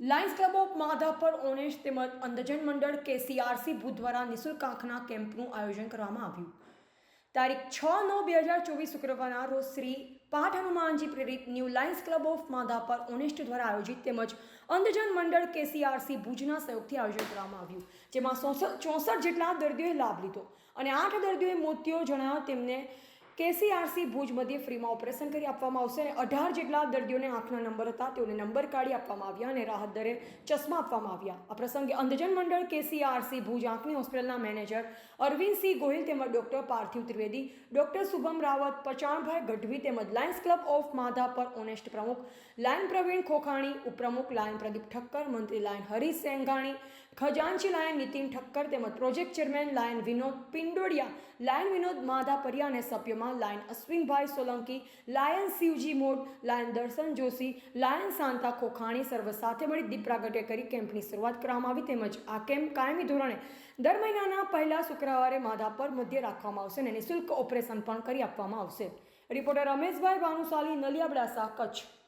Lions club of Madhapar honest તેમજ અંધજન મંડળ કેસીઆરસી ભૂત દ્વારા નિઃશુલ્ક આંખના કેમ્પનું આયોજન કરવામાં આવ્યું. તારીખ છ નવ બે હજાર ચોવીસ શુક્રવારના રોજ શ્રી પાઠ હનુમાનજી પ્રેરિત new lions club of Madhapar honest દ્વારા આયોજિત તેમજ અંધજન મંડળ કેસીઆરસી ભુજના સહયોગથી આયોજન કરવામાં આવ્યું, જેમાં ચોસઠ જેટલા દર્દીઓએ લાભ લીધો અને આઠ દર્દીઓએ મોતિયો જણાવ્યા તેમને કેસીઆરસી ભુજ મધ્યે ફ્રીમાં ઓપરેશન કરી આપવામાં આવશે અને અઢાર જેટલા દર્દીઓને આંખના નંબર હતા, તેઓને નંબર કાઢી આપવામાં આવ્યા અને રાહત દરે ચશ્મા આપવામાં આવ્યા. આ પ્રસંગે અંધજન મંડળ કેસીઆરસી ભુજ આંખની હોસ્પિટલના મેનેજર અરવિંદસિંહ ગોહિલ તેમજ ડોક્ટર પાર્થિવ ત્રિવેદી, ડોક્ટર શુભમ રાવત, પચાણભાઈ ગઢવી તેમજ lions club of Madhapar honest પ્રમુખ લાયન પ્રવીણ ખોખાણી, ઉપપ્રમુખ લાયન પ્રદીપ ઠક્કર, મંત્રી લાયન હરીશ સેંઘાણી, ખજાનચી લાયન નીતિન ઠક્કર તેમજ project chairman lion Vinod Pindodiya, lion Vinod Madhapariya અને સભ્યમાં lion Ashwinbhai Solanki, lion Shivji Mod, lion Darshan Joshi, lion Shanta Khokhani સર્વ સાથે મળી દીપ પ્રાગટ્ય કરી કેમ્પની શરૂઆત કરવામાં આવી તેમજ આ કેમ્પ કાયમી ધોરણે દર મહિનાના પહેલા શુક્રવારે માધાપર મધ્ય રાખવામાં આવશે અને નિઃશુલ્ક ઓપરેશન પણ કરી આપવામાં આવશે. રિપોર્ટર રમેશભાઈ ભાનુશાલી નલિયાબડાસા કચ્છ.